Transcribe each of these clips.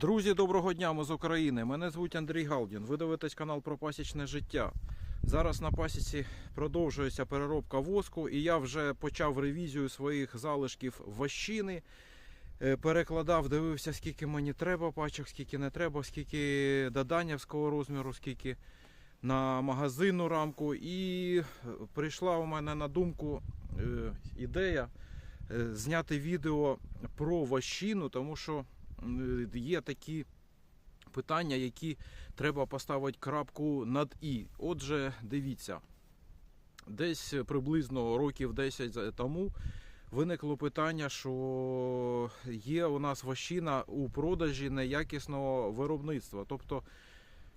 Друзі, доброго дня, ми з України. Мене звуть Андрій Галдін. Ви дивитесь канал про пасічне життя. Зараз на пасіці продовжується переробка воску, і я вже почав ревізію своїх залишків вощини. Е, Перекладав, дивився, скільки мені треба пачок, скільки не треба, скільки доданівського розміру, скільки на магазинну рамку. І е, прийшла у мене на думку е, ідея зняти відео про вощину, тому що є такі питання, які треба поставити крапку над і. Отже, дивіться, десь приблизно років 10 тому виникло питання, що є у нас вощина у продажі неякісного виробництва. Тобто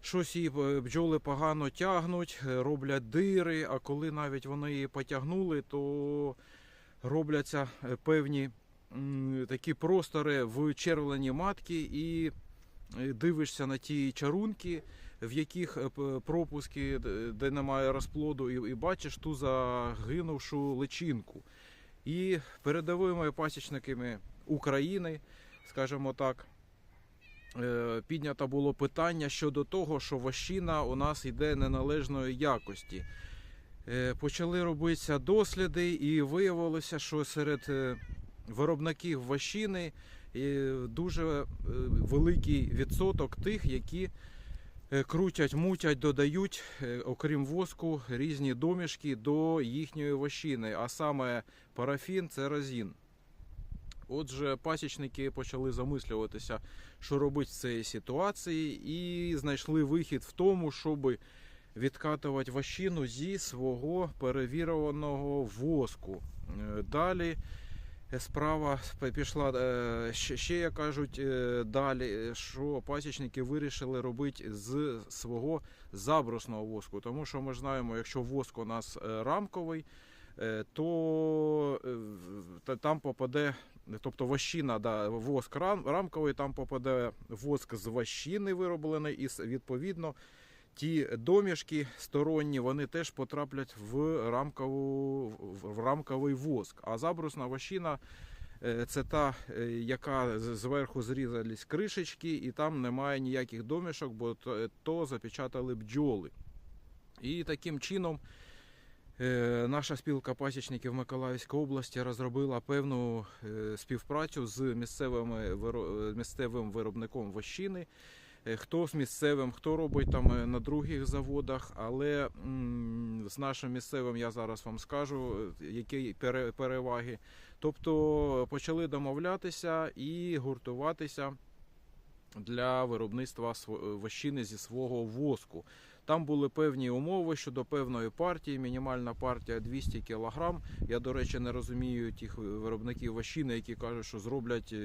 щось її е, бджоли погано тягнуть, е, роблять дири, а коли навіть вони її потягнули, то робляться е, певні такі простори в червлені матки і е, дивишся на ті чарунки, в яких е, пропуски, де- немає розплоду, і, бачиш ту загинувшу личинку. І передовими пасічниками України, скажімо так, е, піднято було питання щодо того, що вощина у нас йде неналежної якості. Почали робитися досліди, і виявилося, що серед виробників вощини е, дуже е, великий відсоток тих, які е, крутять, мутять, додають, е, окрім воску, різні домішки до їхньої вощини, а саме парафін це розін. Отже, пасічники почали замислюватися, що робити в цій ситуації, і знайшли вихід в тому, щоб відкатувати вощину зі свого перевірованого воску. Далі справа пішла е, ще, як кажуть, е, далі, е, що пасічники вирішили робити з свого забрусного воску. Тому що ми знаємо, якщо воск у нас е, рамковий, е, то е, там попаде, тобто вощина, да, воск рам, рамковий, там попаде воск з вощини вироблений, і відповідно ті домішки сторонні, вони теж потраплять в рамкову в- рамковий воск. А забрусна вощина е, це та, е, яка зверху зрізались кришечки, і там немає ніяких домішок, бо то, запечатали бджоли. І таким чином е, наша спілка пасічників Миколаївської області розробила певну співпрацю з місцевим виробником вощини. Е, Хто з місцевим, хто робить там е, на других заводах, але з нашим місцевим я зараз вам скажу, е, які пере- переваги. Тобто почали домовлятися і гуртуватися для виробництва вощини зі свого воску. Там були певні умови щодо певної партії. Мінімальна партія 200 кг. Я, до речі, не розумію тих виробників вощини, які кажуть, що зроблять.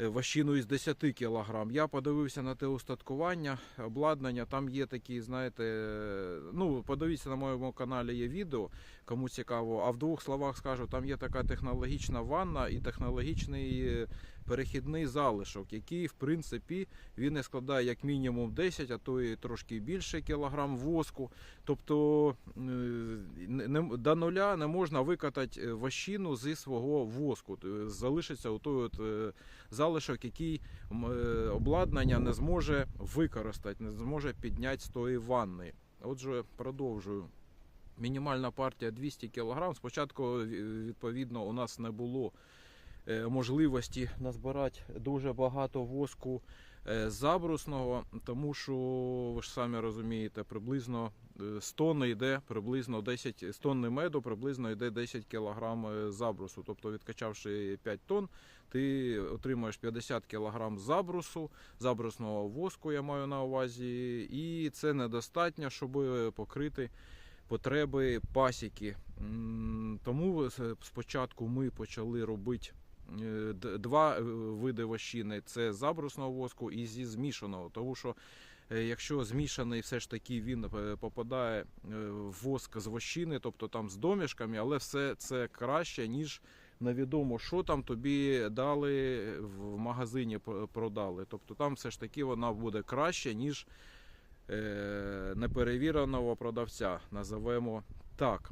Е, Ващину із 10 кг. Я подивився на те устаткування, обладнання. Там є такі, знаєте, е, ну подивіться на моєму каналі є відео, кому цікаво. А в двох словах скажу, там є така технологічна ванна і технологічний е, перехідний залишок, який, в принципі, він не складає як мінімум 10, а то і трошки більше кілограм воску. Тобто е, до нуля не можна викатати е, вощину зі свого воску. Т- Залишиться отой от е, залишок, який е, обладнання не зможе використати, не зможе підняти з тої ванни. Отже, продовжую. Мінімальна партія 200 кг. Спочатку, відповідно, у нас не було е, можливості назбирати дуже багато воску е, забрусного, тому що ви ж самі розумієте, приблизно е, з тонни йде приблизно 10 з тонни меду, приблизно йде 10 кг забрусу. Тобто, відкачавши 5 тонн, ти отримаєш 50 кг забрусу, забрусного воску, я маю на увазі, і це недостатньо, щоб покрити потреби пасіки. Тому спочатку ми почали робити е, два е, види вощини: це забрусного воску і зі змішаного. Тому що е, якщо змішаний, все ж таки він попадає в воск з вощини, тобто там з домішками, але все це краще, ніж невідомо, що там тобі дали в магазині продали. Тобто там все ж таки вона буде краще, ніж неперевіреного продавця, називаємо так.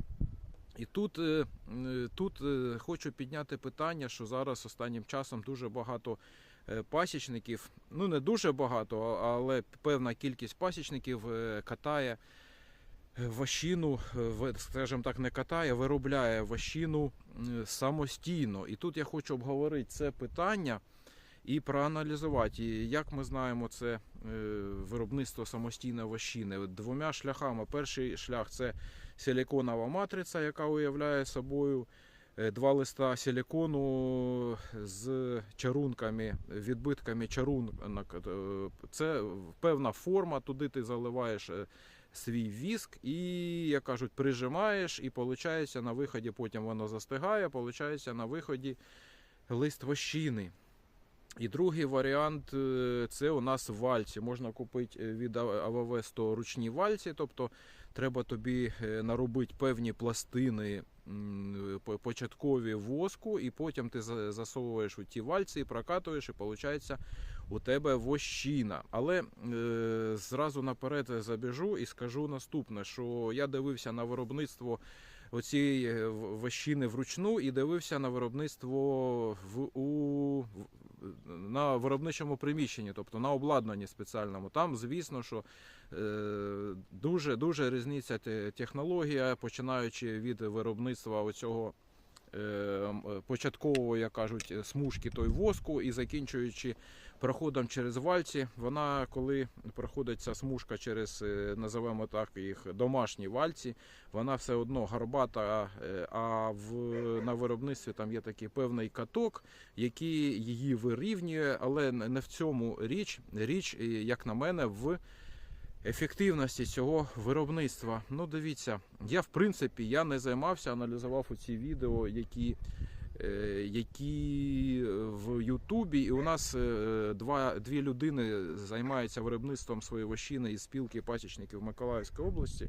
І тут, е, е, тут е, хочу підняти питання, що зараз останнім часом дуже багато е, пасічників, ну не дуже багато, але певна кількість пасічників е, катає е, вощину, е, скажімо так, не катає, виробляє вощину м, самостійно. І тут я хочу обговорити це питання і проаналізувати, І як ми знаємо, це е, виробництво самостійної вощини двома шляхами. Перший шлях це силіконова матриця, яка уявляє собою е, два листа силікону з чарунками, відбитками чарунок. Е, Це певна форма, туди ти заливаєш свій віск і, як кажуть, прижимаєш, і виходить, на виході потім воно застигає, виходить, на виході лист вощини. І другий варіант е, це у нас вальці. Можна купити е, від АВВ 100 ручні вальці, тобто треба тобі е, наробити певні пластини початкові воску, і потім ти засовуєш у ті вальці і прокатуєш, і виходить у тебе вощина. Але е, зразу наперед забіжу і скажу наступне: що я дивився на виробництво оцієї вощини вручну і дивився на виробництво в у на виробничому приміщенні, тобто на обладнанні спеціальному. Там, звісно, що е, дуже дуже різниця технологія, починаючи від виробництва оцього. Е, е, Початкового, як кажуть, смужки той воску і закінчуючи проходом через вальці, вона коли проходить ця смужка через, е, називаємо так їх домашні вальці, вона все одно гарбата, е, а в, на виробництві там є такий певний каток, який її вирівнює, але не в цьому річ. Річ, е, як на мене, в ефективності цього виробництва. Ну, дивіться, я в принципі я не займався, аналізував оці відео, які. е, Які в Ютубі, і у нас е, два дві людини займаються виробництвом своєї вощини із спілки пасічників Миколаївської області.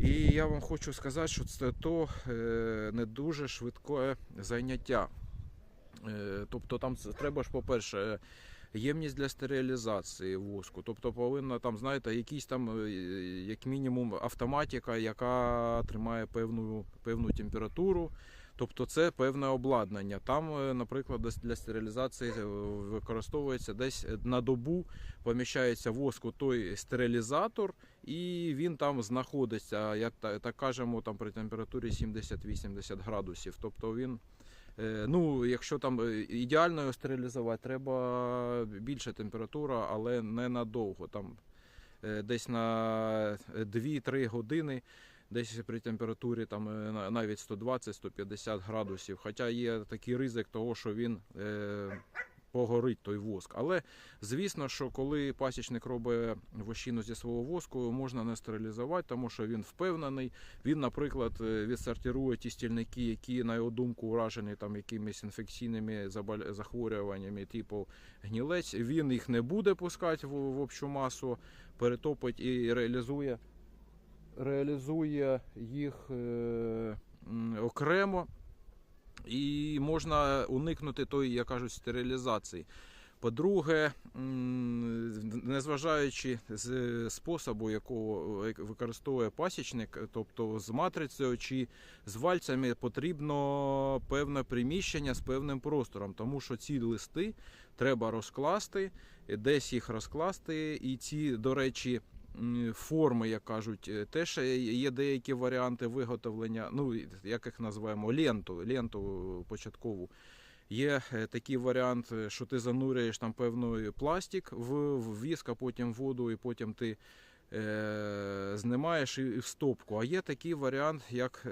І я вам хочу сказати, що це то е, не дуже швидке заняття. Е, Тобто там треба ж, по-перше, ємність для стерилізації воску. Тобто повинна там, знаєте, якийсь там, е, як мінімум, автоматика, яка тримає певну, певну температуру. Тобто це певне обладнання. Там, е, наприклад, для стерилізації е, використовується десь на добу поміщається воску той стерилізатор, і він там знаходиться, як так кажемо, там при температурі 70-80 градусів. Тобто він. Е, Ну, якщо там е, ідеально його стерилізувати, треба більша температура, але не надовго. Там е, десь на 2-3 години, десь при температурі там навіть 120-150 градусів. Хоча є такий ризик того, що він погорить той воск. Але звісно, що коли пасічник робить вощину зі свого воску, можна не стерилізувати, тому що він впевнений. Він, наприклад, е, відсортирує ті стільники, які, на його думку, уражені там якимись інфекційними захворюваннями, типу гнілець. Він їх не буде пускати в, в общу масу, перетопить і реалізує, реалізує їх е, окремо. І можна уникнути тої, як кажуть, стерилізації. По-друге, незважаючи з способу, якого використовує пасічник, тобто з матрицею чи з вальцями, потрібно певне приміщення з певним простором, тому що ці листи треба розкласти, десь їх розкласти, і ці, до речі, форми, як кажуть, е, теж є деякі варіанти виготовлення, ну як їх називаємо, ленту, ленту початкову. Є е, такий варіант, е, що ти занурюєш там певний пластик в, віск, а потім воду, і потім ти е, знімаєш і в стопку. А є такий варіант, як е,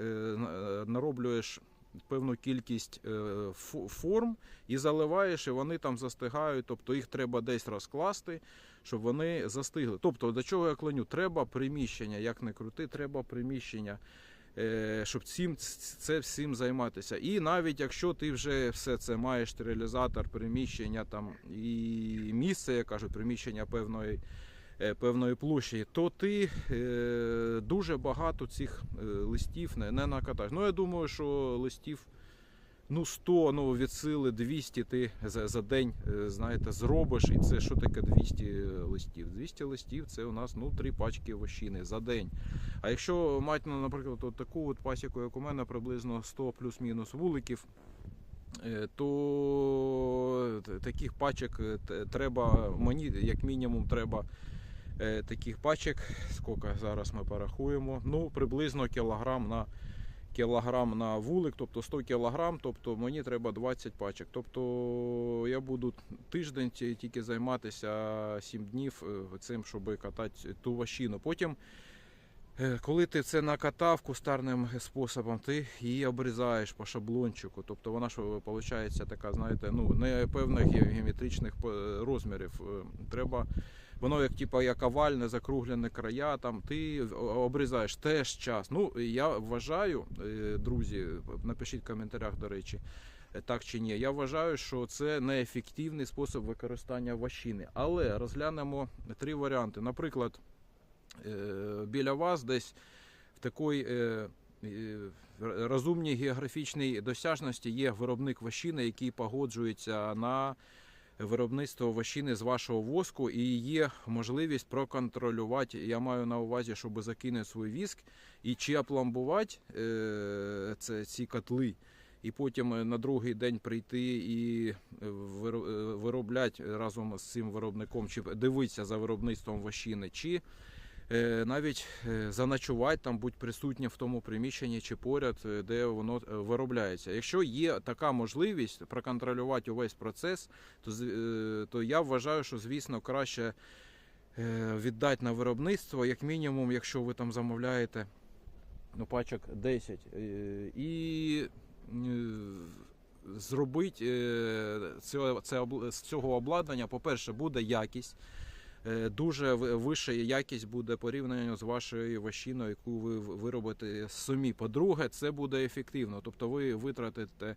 нароблюєш певну кількість е, форм і заливаєш, і вони там застигають. Тобто їх треба десь розкласти, щоб вони застигли. Тобто, до чого я клоню? Треба приміщення, як не крути, треба приміщення. е, Щоб цим це всім займатися, і навіть якщо ти вже все це маєш стерилізатор, приміщення там і місце, я кажу, приміщення певної е, певної площі, то ти е, дуже багато цих листів не накатаєш. Ну я думаю, що листів ну 100, ну від сили 200 ти за, за день е, знаєте, зробиш. І це що таке 200 листів? 200 листів це у нас ну, три пачки вощини за день. А якщо мати, ну, наприклад, от таку от пасіку, як у мене, приблизно 100 плюс-мінус вуликів. е, то таких пачок е, треба, мені як мінімум треба е, таких пачок, скільки зараз ми порахуємо, ну приблизно кілограм на кілограм на вулик, тобто 100 кілограм, тобто мені треба 20 пачок. Тобто я буду тиждень тільки займатися 7 днів е, цим, щоб катати ту ващину. Потім, е, коли ти це накатав кустарним способом, ти її обрізаєш по шаблончику. Тобто вона ж виходить така, знаєте, ну не певних ге- геометричних е, розмірів. Е, Треба Воно як типа як овальне, закруглене края, там ти обрізаєш теж час. Ну я вважаю, е, друзі, напишіть в коментарях, до речі, е, так чи ні. Я вважаю, що це неефективний спосіб використання ващини. Але розглянемо три варіанти. Наприклад, е, біля вас десь в такій розумній географічній досяжності є виробник ващини, який погоджується на виробництво овощини з вашого воску, і є можливість проконтролювати. Я маю на увазі, щоб закинути свій віск і чи опломбувати е, це, ці котли. І потім е, на другий день прийти і е, виро- виробляти разом з цим виробником, чи дивитися за виробництвом ващини, чи навіть е, заночувати там, будь присутнім в тому приміщенні чи поряд, е, де воно е, виробляється. Якщо є така можливість проконтролювати увесь процес, то, е, то я вважаю, що звісно краще е, віддати на виробництво, як мінімум, якщо ви там замовляєте ну, пачок 10. е, І зробити це, це, з цього обладнання, по-перше, буде якість. Е, Дуже ви- вища якість буде порівняно з вашою ващиною, яку ви виробите самі. По-друге, це буде ефективно. Тобто ви витратите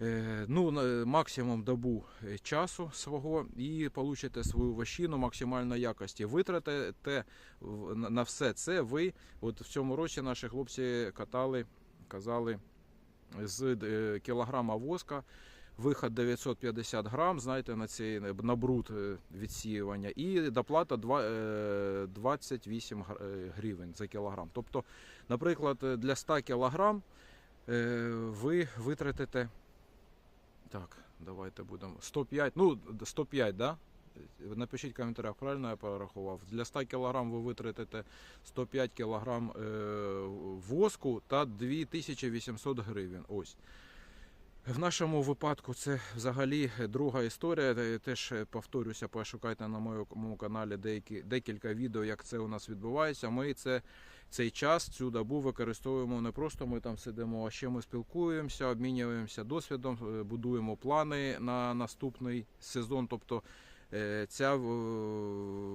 е, ну, максимум добу е, часу свого і получите свою ващину максимальної якості. Витратите на- все це ви. От в цьому році наші хлопці катали, казали, з кілограма воска. Виход 950 грам, знаєте, на цей на бруд е, відсіювання, і доплата два- е, 28 е, гривень за кілограм. Тобто, наприклад, для 100 кілограм ви витратите. Так, давайте будемо. 105, ну, 105, да? Напишіть в коментарях, правильно я порахував. Для 100 кг ви витратите 105 кг воску та 2800 гривень. Ось. В нашому випадку це взагалі друга історія. Теж повторюся, пошукайте на моєму каналі деякі, декілька відео, як це у нас відбувається. Ми це, цей час, цю добу використовуємо не просто ми там сидимо, а ще ми спілкуємося, обмінюємося досвідом, е, будуємо плани на наступний сезон. Тобто е, ця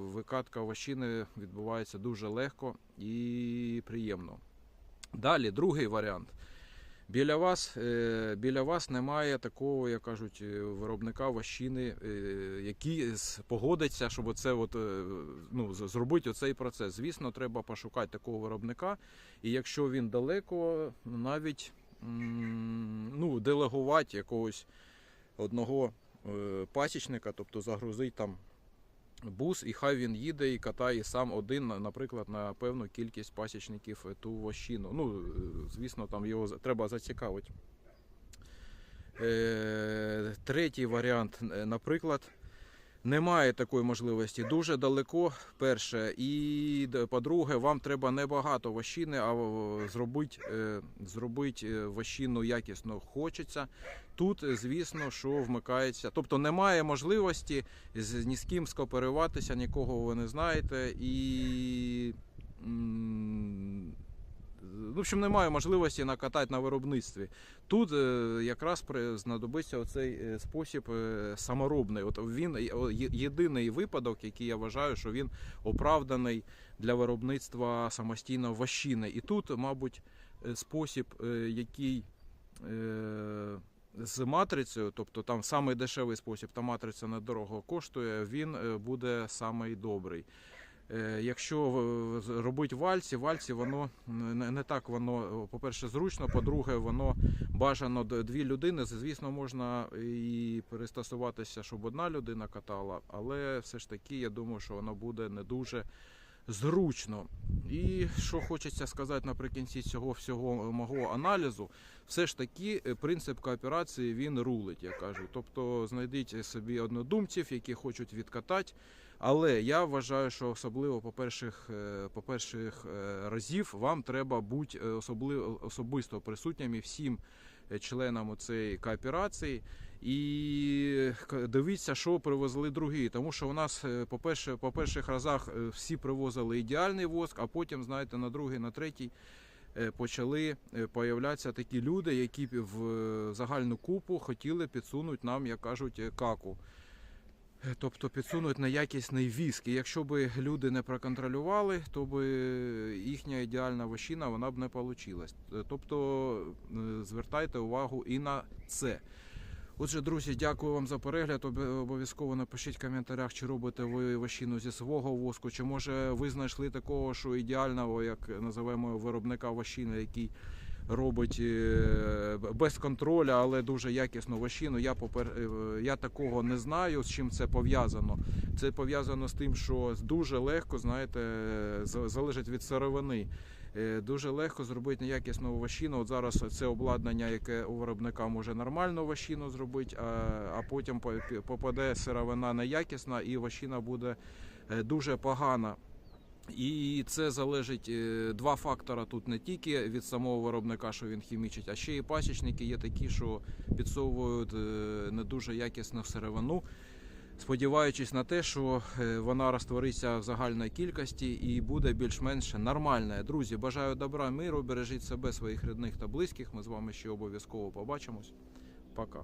викатка ващини відбувається дуже легко і приємно. Далі, другий варіант. Біля вас, е, біля вас немає такого, як кажуть, е, виробника ващини, е, який погодиться, щоб це от, ну, зробити оцей процес. Звісно, треба пошукати такого виробника. І якщо він далеко, навіть ну, делегувати якогось одного пасічника, тобто загрузить там бус, і хай він їде і катає сам один, на- наприклад, на певну кількість пасічників ту вощину. Ну, е, звісно, там його треба зацікавити. Е, третій варіант, е, наприклад, немає такої можливості. Дуже далеко, перше. І по-друге, вам треба не багато вощини, а зробити, е, зробити е, вощину якісно хочеться. Тут, е, звісно, що вмикається. Тобто немає можливості з ні з ким скооперуватися, нікого ви не знаєте. І. В общем, немає можливості накатати на виробництві. Тут е, якраз знадобиться оцей е, спосіб е, саморобний. От він єдиний випадок, який я вважаю, що він оправданий для виробництва самостійно ващини. І тут, мабуть, спосіб, який з матрицею, тобто там самий дешевий спосіб, та матриця недорого коштує, він буде самий добрий. Е, Якщо робити вальці, вальці воно не, так воно, по-перше, зручно, по-друге, воно бажано дві людини. Звісно, можна і перестосуватися, щоб одна людина катала, але все ж таки я думаю, що воно буде не дуже зручно. І що хочеться сказати наприкінці цього всього мого аналізу, все ж таки е, принцип кооперації він рулить, я кажу. Тобто знайдіть собі однодумців, які хочуть відкатати. Але я вважаю, що особливо по перших, е, по перших е, разів вам треба бути е, особливо особисто присутніми всім членам цієї кооперації. І дивіться, що привезли другі. Тому що у нас, е, по-перше, по перших разах всі привозили ідеальний воск, а потім, знаєте, на другий, на третій почали появлятися такі люди, які в загальну купу хотіли підсунути нам, як кажуть, каку. Тобто підсунуть неякісний віск. І якщо б люди не проконтролювали, то б їхня ідеальна вощина вона б не вийшла. Тобто е, звертайте увагу і на це. Отже, друзі, дякую вам за перегляд. Обов'язково напишіть в коментарях, чи робите ви вощину зі свого воску, чи може ви знайшли такого, що ідеального, як називаємо виробника вощини, який робить е, без контролю, але дуже якісну вощину. Я попер... е, я такого не знаю, з чим це пов'язано. Це пов'язано з тим, що дуже легко, знаєте, залежить від сировини. Е, Дуже легко зробити неякісну вощину. От зараз це обладнання, яке у виробника може нормальну вощину зробити, а, а потім по- попаде сировина неякісна і вощина буде дуже погана. І це залежить е, два фактора тут не тільки від самого виробника, що він хімічить, а ще і пасічники є такі, що підсовують е, не дуже якісну сировину, сподіваючись на те, що е, вона розтвориться в загальній кількості і буде більш-менш нормальна. Друзі, бажаю добра, миру, бережіть себе, своїх рідних та близьких. Ми з вами ще обов'язково побачимось. Пока.